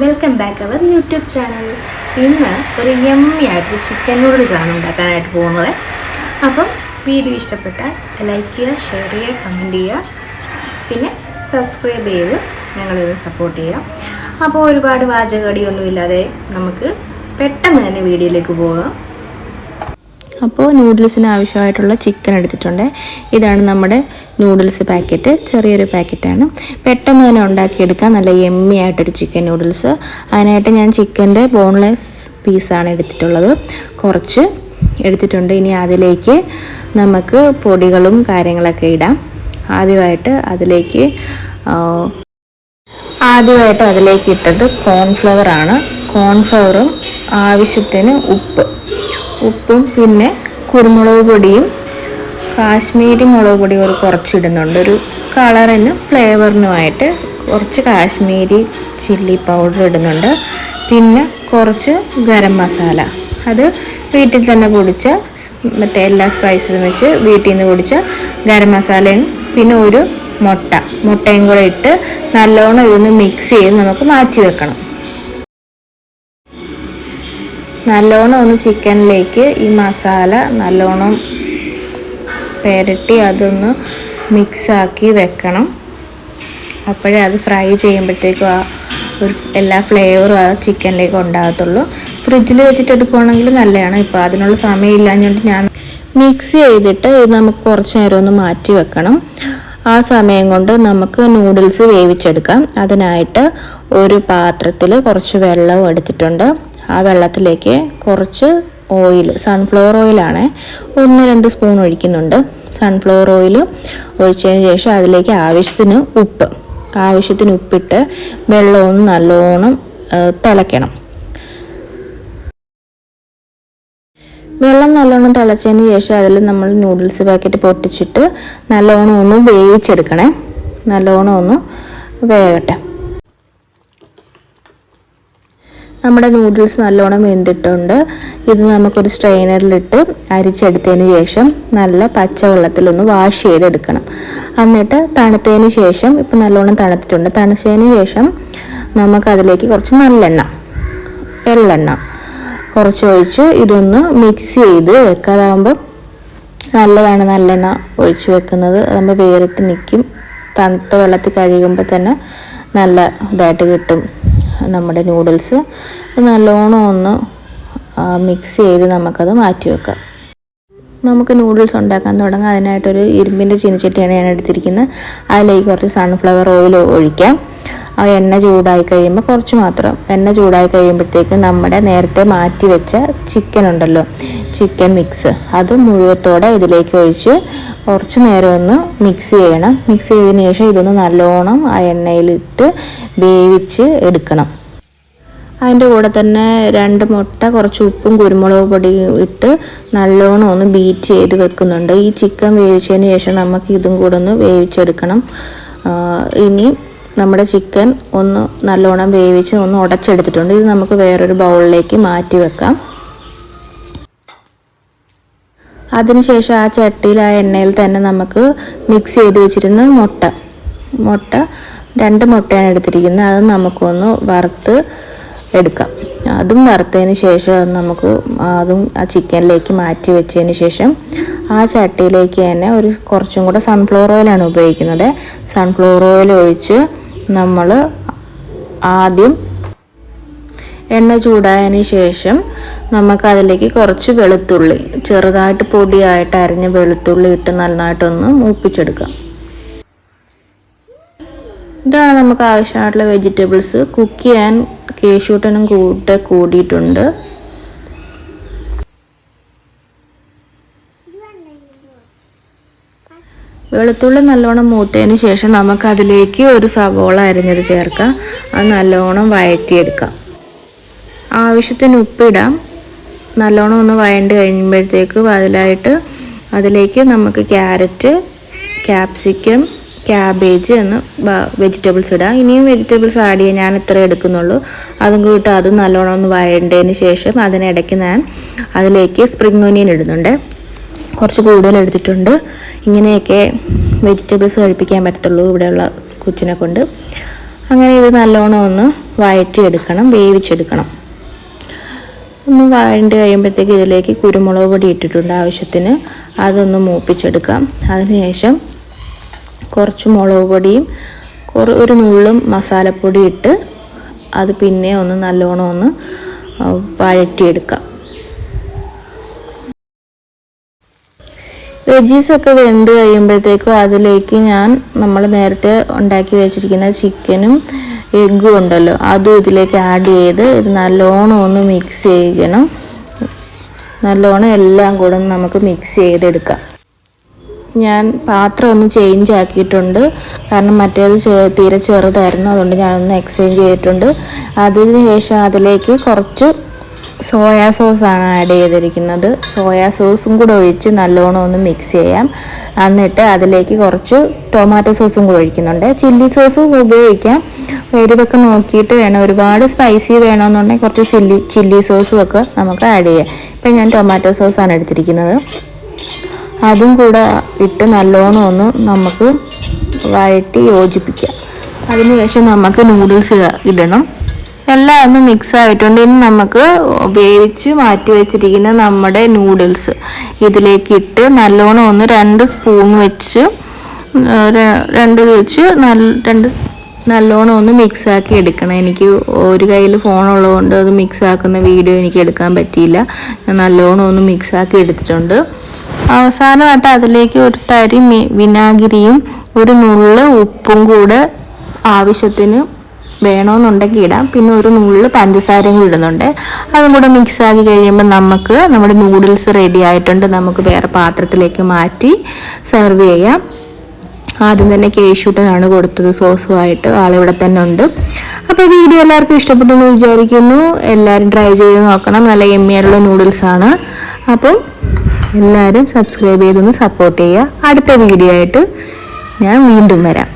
Welcome back our YouTube channel ഇന്ന് ഒരു yummy ആയിട്ട് ചിക്കൻ നൂഡിൽസ് ആണ് ഉണ്ടാക്കാനായിട്ട് പോകുന്നത്. അപ്പം വീഡിയോ ഇഷ്ടപ്പെട്ടാൽ ലൈക്ക് ചെയ്യുക ഷെയർ ചെയ്യുക കമന്റ് ചെയ്യുക. പിന്നെ സബ്സ്ക്രൈബ് ചെയ്ത് ഞങ്ങളിത് സപ്പോർട്ട് ചെയ്യുക. അപ്പോൾ ഒരുപാട് വാചകടിയൊന്നും ഇല്ലാതെ നമുക്ക് പെട്ടെന്ന് തന്നെ വീഡിയോയിലേക്ക് പോകാം. അപ്പോൾ നൂഡിൽസിന് ആവശ്യമായിട്ടുള്ള ചിക്കൻ എടുത്തിട്ടുണ്ട്. ഇതാണ് നമ്മുടെ നൂഡിൽസ് പാക്കറ്റ് ചെറിയൊരു പാക്കറ്റാണ് പെട്ടെന്ന് തന്നെ ഉണ്ടാക്കിയെടുക്കാൻ നല്ല എമ്മി ആയിട്ടൊരു ചിക്കൻ നൂഡിൽസ് അതിനായിട്ട് ഞാൻ ചിക്കന്റെ ബോൺലെസ് പീസാണ് എടുത്തിട്ടുള്ളത്. കുറച്ച് എടുത്തിട്ടുണ്ട്. ഇനി അതിലേക്ക് നമുക്ക് പൊടികളും കാര്യങ്ങളൊക്കെ ഇടാം. ആദ്യമായിട്ട് അതിലേക്ക് ആദ്യമായിട്ട് അതിലേക്ക് ഇട്ടത് കോൺഫ്ലവർ ആണ്. കോൺഫ്ലവറും ആവശ്യത്തിന് ഉപ്പ്. ഉപ്പും പിന്നെ കുരുമുളക് പൊടിയും കാശ്മീരി മുളക് പൊടി ഒരു കുറച്ചിടുന്നുണ്ട്. ഒരു കളറിനും ഫ്ലേവറിനുമായിട്ട് കുറച്ച് കാശ്മീരി ചില്ലി പൗഡർ ഇടുന്നുണ്ട്. പിന്നെ കുറച്ച് ഗരം മസാല അത് വീട്ടിൽ തന്നെ പൊടിച്ച മറ്റേ എല്ലാ സ്പൈസസും വെച്ച് വീട്ടിൽ നിന്ന് പൊടിച്ച ഗരം മസാലയും പിന്നെ ഒരു മുട്ട. മുട്ടയും കൂടെ ഇട്ട് നല്ലോണം ഇതൊന്ന് മിക്സ് ചെയ്ത് നമുക്ക് മാറ്റി വെക്കണം. നല്ലോണം ഒന്ന് ചിക്കനിലേക്ക് ഈ മസാല നല്ലോണം പെരട്ടി അതൊന്ന് മിക്സാക്കി വെക്കണം. അപ്പോഴേ അത് ഫ്രൈ ചെയ്യുമ്പോഴത്തേക്കും ആ ഒരു എല്ലാ ഫ്ലേവറും ആ ചിക്കനിലേക്ക് ഉണ്ടാകത്തുള്ളൂ. ഫ്രിഡ്ജിൽ വെച്ചിട്ട് എടുക്കുവാണെങ്കിൽ നല്ലതാണ്. ഇപ്പോൾ അതിനുള്ള സമയമില്ലാഞ്ഞുകൊണ്ട് ഞാൻ മിക്സ് ചെയ്തിട്ട് ഇത് നമുക്ക് കുറച്ച് നേരം ഒന്ന് മാറ്റി വെക്കണം. ആ സമയം കൊണ്ട് നമുക്ക് നൂഡിൽസ് വേവിച്ചെടുക്കാം. അതിനായിട്ട് ഒരു പാത്രത്തിൽ കുറച്ച് വെള്ളവും എടുത്തിട്ടുണ്ട്. ആ വെള്ളത്തിലേക്ക് കുറച്ച് ഓയിൽ സൺഫ്ലവർ ഓയിലാണ് ഒന്ന് രണ്ട് സ്പൂൺ ഒഴിക്കുന്നുണ്ട്. സൺഫ്ലവർ ഓയിൽ ഒഴിച്ചതിന് ശേഷം അതിലേക്ക് ആവശ്യത്തിന് ഉപ്പ് ആവശ്യത്തിന് ഉപ്പിട്ട് വെള്ളം നല്ലോണം തിളയ്ക്കണം. വെള്ളം നല്ലോണം തിളച്ചതിന് ശേഷം അതിൽ നമ്മൾ നൂഡിൽസ് പാക്കറ്റ് പൊട്ടിച്ചിട്ട് നല്ലോണം ഒന്ന് വേവിച്ചെടുക്കണേ. നല്ലോണം ഒന്ന് വേകട്ടെ. നമ്മുടെ നൂഡിൽസ് നല്ലോണം വെന്തിട്ടുണ്ട്. ഇത് നമുക്കൊരു സ്ട്രെയിനറിലിട്ട് അരിച്ചെടുത്തതിന് ശേഷം നല്ല പച്ചവെള്ളത്തിലൊന്ന് വാഷ് ചെയ്തെടുക്കണം. എന്നിട്ട് തണുത്തതിന് ശേഷം ഇപ്പം നല്ലോണം തണുത്തിട്ടുണ്ട്. തണുത്തതിന് ശേഷം നമുക്കതിലേക്ക് കുറച്ച് നല്ലെണ്ണ എള്ളെണ്ണ കുറച്ച് ഒഴിച്ച് ഇതൊന്ന് മിക്സ് ചെയ്ത് വെക്കാതാകുമ്പോൾ നല്ലതാണ് നല്ലെണ്ണ ഒഴിച്ച് വെക്കുന്നത്. അതാകുമ്പോൾ വേറിട്ട് നിൽക്കും തണുത്ത വെള്ളത്തിൽ കഴുകുമ്പോൾ തന്നെ നല്ല ഇതായിട്ട് കിട്ടും. നമ്മുടെ നൂഡിൽസ് നല്ലോണം ഒന്ന് മിക്സ് ചെയ്ത് നമുക്കത് മാറ്റി വെക്കാം. നമുക്ക് നൂഡിൽസ് ഉണ്ടാക്കാൻ തുടങ്ങാം. അതിനായിട്ടൊരു ഇരുമ്പിന്റെ ചീനച്ചട്ടിയാണ് ഞാൻ എടുത്തിരിക്കുന്നത്. അതിലേക്ക് കുറച്ച് സൺഫ്ലവർ ഓയിൽ ഒഴിക്കാം. ആ എണ്ണ ചൂടായി കഴിയുമ്പോൾ കുറച്ച് മാത്രം. എണ്ണ ചൂടായി കഴിയുമ്പോഴത്തേക്ക് നമ്മുടെ നേരത്തെ മാറ്റി വെച്ച ചിക്കൻ ഉണ്ടല്ലോ ചിക്കൻ മിക്സ് അത് മുഴുവത്തോടെ ഇതിലേക്ക് ഒഴിച്ച് കുറച്ച് നേരം ഒന്ന് മിക്സ് ചെയ്യണം. മിക്സ് ചെയ്തതിന് ശേഷം ഇതൊന്ന് നല്ലോണം ആ എണ്ണയിലിട്ട് വേവിച്ച് എടുക്കണം. അതിന്റെ കൂടെ തന്നെ രണ്ട് മുട്ട കുറച്ച് ഉപ്പും കുരുമുളക് പൊടിയും ഇട്ട് നല്ലോണം ഒന്ന് ബീറ്റ് ചെയ്ത് വെക്കുന്നുണ്ട്. ഈ ചിക്കൻ വേവിച്ചതിന് ശേഷം നമുക്ക് ഇതും കൂടെ ഒന്ന് വേവിച്ചെടുക്കണം. ഇനി നമ്മുടെ ചിക്കൻ ഒന്ന് നല്ലോണം വേവിച്ച് ഒന്ന് ഉടച്ചെടുത്തിട്ടുണ്ട്. ഇത് നമുക്ക് വേറൊരു ബൗളിലേക്ക് മാറ്റി വെക്കാം. അതിനുശേഷം ആ ചട്ടിയിൽ ആ എണ്ണയിൽ തന്നെ നമുക്ക് മിക്സ് ചെയ്ത് വെച്ചിരുന്ന മുട്ട. മുട്ട രണ്ട് മുട്ടയാണ് എടുത്തിരിക്കുന്നത്. അത് നമുക്കൊന്ന് വറുത്ത് എടുക്കാം. അതും വറുത്തതിന് ശേഷം നമുക്ക് അതും ആ ചിക്കനിലേക്ക് മാറ്റി വെച്ചതിന് ശേഷം ആ ചട്ടിയിലേക്ക് തന്നെ ഒരു കുറച്ചും കൂടെ സൺഫ്ലവർ ഓയിലാണ് ഉപയോഗിക്കുന്നത്. സൺഫ്ലവർ ഓയിൽ ഒഴിച്ച് നമ്മൾ ആദ്യം എണ്ണ ചൂടായതിന് ശേഷം നമുക്ക് അതിലേക്ക് കുറച്ച് വെളുത്തുള്ളി ചെറുതായിട്ട് പൊടിയായിട്ട് അരിഞ്ഞ വെളുത്തുള്ളി ഇട്ട് നന്നായിട്ടൊന്ന് മൂപ്പിച്ചെടുക്കാം. ഇതാണ് നമുക്ക് ആവശ്യമായിട്ടുള്ള വെജിറ്റബിൾസ്. കുക്ക് ചെയ്യാൻ കേശൂട്ടനും കൂട്ട് കൂടിയിട്ടുണ്ട്. വെളുത്തുള്ളി നല്ലോണം മൂത്തതിന് ശേഷം നമുക്ക് അതിലേക്ക് ഒരു സവോള അരിഞ്ഞത് ചേർക്കാം. അത് നല്ലോണം വഴറ്റിയെടുക്കാം. ആവശ്യത്തിന് ഉപ്പിടാം. നല്ലോണം ഒന്ന് വഴണ്ട് കഴിയുമ്പോഴത്തേക്ക് അതിലായിട്ട് അതിലേക്ക് നമുക്ക് ക്യാരറ്റ് ക്യാപ്സിക്കം ക്യാബേജ് എന്ന് വെജിറ്റബിൾസ് ഇടാം. ഇനിയും വെജിറ്റബിൾസ് ആഡ് ചെയ്യാൻ ഞാൻ ഇത്ര എടുക്കുന്നുള്ളൂ. അതും കൂട്ട് അതും നല്ലോണം ഒന്ന് വഴണ്ടതിന് ശേഷം അതിനിടയ്ക്ക് ഞാൻ അതിലേക്ക് സ്പ്രിംഗ് ഒനിയൻ ഇടുന്നുണ്ട്. കുറച്ച് കൂടുതൽ എടുത്തിട്ടുണ്ട്. ഇങ്ങനെയൊക്കെ വെജിറ്റബിൾസ് കഴിപ്പിക്കാൻ പറ്റത്തുള്ളൂ ഇവിടെയുള്ള കൊച്ചിനെ കൊണ്ട്. അങ്ങനെ ഇത് നല്ലോണം ഒന്ന് വഴറ്റിയെടുക്കണം വേവിച്ചെടുക്കണം. ഒന്ന് വഴണ്ട് കഴിയുമ്പോഴത്തേക്ക് ഇതിലേക്ക് കുരുമുളക് പൊടി ഇട്ടിട്ടുണ്ട് ആവശ്യത്തിന്. അതൊന്ന് മൂപ്പിച്ചെടുക്കാം. അതിനുശേഷം കുറച്ച് മുളക് പൊടിയും കുറേ ഒരു നുള്ളും മസാലപ്പൊടി ഇട്ട് അത് പിന്നെ ഒന്ന് നല്ലോണം ഒന്ന് വഴറ്റിയെടുക്കാം. വെജീസൊക്കെ വെന്ത് കഴിയുമ്പോഴത്തേക്കും അതിലേക്ക് ഞാൻ നമ്മൾ നേരത്തെ ഉണ്ടാക്കി വെച്ചിരിക്കുന്ന ചിക്കനും എഗ്ഗും ഉണ്ടല്ലോ. അതും ഇതിലേക്ക് ആഡ് ചെയ്ത് ഇത് നല്ലോണം ഒന്ന് മിക്സ് ചെയ്യണം. നല്ലോണം എല്ലാം കൂടെ നമുക്ക് മിക്സ് ചെയ്തെടുക്കാം. ഞാൻ പാത്രം ഒന്ന് ചേഞ്ച് ആക്കിയിട്ടുണ്ട്. കാരണം മറ്റേത് തീരെ ചെറുതായിരുന്നു. അതുകൊണ്ട് ഞാനൊന്ന് എക്സ്ചേഞ്ച് ചെയ്തിട്ടുണ്ട്. അതിന് ശേഷം അതിലേക്ക് കുറച്ച് സോയാ സോസാണ് ആഡ് ചെയ്തിരിക്കുന്നത്. സോയാ സോസും കൂടെ ഒഴിച്ച് നല്ലോണം ഒന്ന് മിക്സ് ചെയ്യാം. എന്നിട്ട് അതിലേക്ക് കുറച്ച് ടൊമാറ്റോ സോസും കൂടെ ഒഴിക്കുന്നുണ്ട്. ചില്ലി സോസും ഉപയോഗിക്കാം. എരിവൊക്കെ നോക്കിയിട്ട് വേണം. ഒരുപാട് സ്പൈസി വേണമെന്നുണ്ടെങ്കിൽ കുറച്ച് ചില്ലി ചില്ലി സോസും ഒക്കെ നമുക്ക് ആഡ് ചെയ്യാം. ഇപ്പം ഞാൻ ടൊമാറ്റോ സോസാണ് എടുത്തിരിക്കുന്നത്. അതും കൂടെ ഇട്ട് നല്ലോണം ഒന്ന് നമുക്ക് വഴറ്റി യോജിപ്പിക്കാം. അതിനുശേഷം നമുക്ക് നൂഡിൽസ് ഇടണം. എല്ലാം ഒന്ന് മിക്സ് ആയിട്ടുണ്ട്. ഇനി നമുക്ക് വേവിച്ച് മാറ്റി വെച്ചിരിക്കുന്ന നമ്മുടെ നൂഡിൽസ് ഇതിലേക്ക് ഇട്ട് നല്ലോണം ഒന്ന് രണ്ട് സ്പൂൺ വെച്ച് രണ്ട് വെച്ച് നല്ല രണ്ട് നല്ലോണം ഒന്ന് മിക്സ് ആക്കി എടുക്കണം. എനിക്ക് ഒരു കയ്യിൽ ഫോണുള്ളതുകൊണ്ട് അത് മിക്സ് ആക്കുന്ന വീഡിയോ എനിക്ക് എടുക്കാൻ പറ്റിയില്ല. ഞാൻ നല്ലോണം ഒന്ന് മിക്സ് ആക്കി എടുത്തിട്ടുണ്ട്. അവസാനമായിട്ട് അതിലേക്ക് ഒരു തരി വിനാഗിരിയും ഒരു നുള്ള് ഉപ്പും കൂടെ ആവശ്യത്തിന് വേണമെന്നുണ്ടെങ്കിൽ ഇടാം. പിന്നെ ഒരു നുള്ള് പഞ്ചസാരയും കൂടി ഇടുന്നുണ്ട്. അതും കൂടെ മിക്സ് ആക്കി കഴിയുമ്പോൾ നമുക്ക് നമ്മുടെ നൂഡിൽസ് റെഡി ആയിട്ടുണ്ട്. നമുക്ക് വേറെ പാത്രത്തിലേക്ക് മാറ്റി സെർവ് ചെയ്യാം. ആദ്യം തന്നെ കേശൂട്ടനാണ് കൊടുത്തത്. സോസുമായിട്ട്. ആളിവിടെ തന്നെ ഉണ്ട്. അപ്പോൾ വീഡിയോ എല്ലാവർക്കും ഇഷ്ടപ്പെട്ടു എന്ന് വിചാരിക്കുന്നു. എല്ലാവരും ട്രൈ ചെയ്ത് നോക്കണം. നല്ല എമ്മിയായിട്ടുള്ള നൂഡിൽസ് ആണ്. അപ്പം എല്ലാവരും സബ്സ്ക്രൈബ് ചെയ്തൊന്ന് സപ്പോർട്ട് ചെയ്യുക. അടുത്ത വീഡിയോ ആയിട്ട് ഞാൻ വീണ്ടും വരാം.